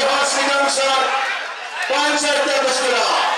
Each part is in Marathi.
लोकसभा श्रीगंज सर पांच सौ रुपये मुश्किल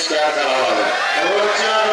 बहिष्कार करावा लागेल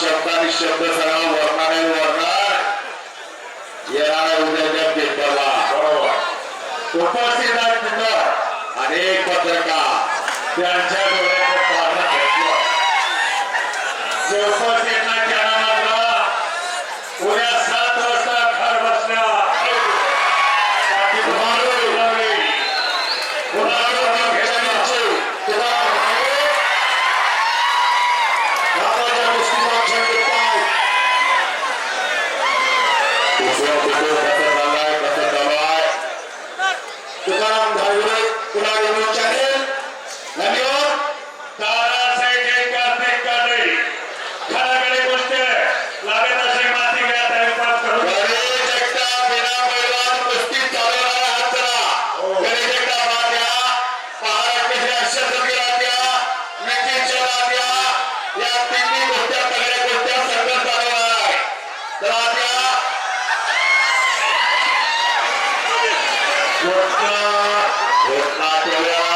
शब्दाने शब्द सराव वर्णाने वर्णार. येणारा उद्याच्या देशाला बरोबर उपस्थित आहेत तिथं अनेक पत्रकार. त्यांच्या डोळ्याचं पाहणं घेतलं उपस्थित সুতরাং ভাই ভাই কোরআন এবং চ্যানেল If not,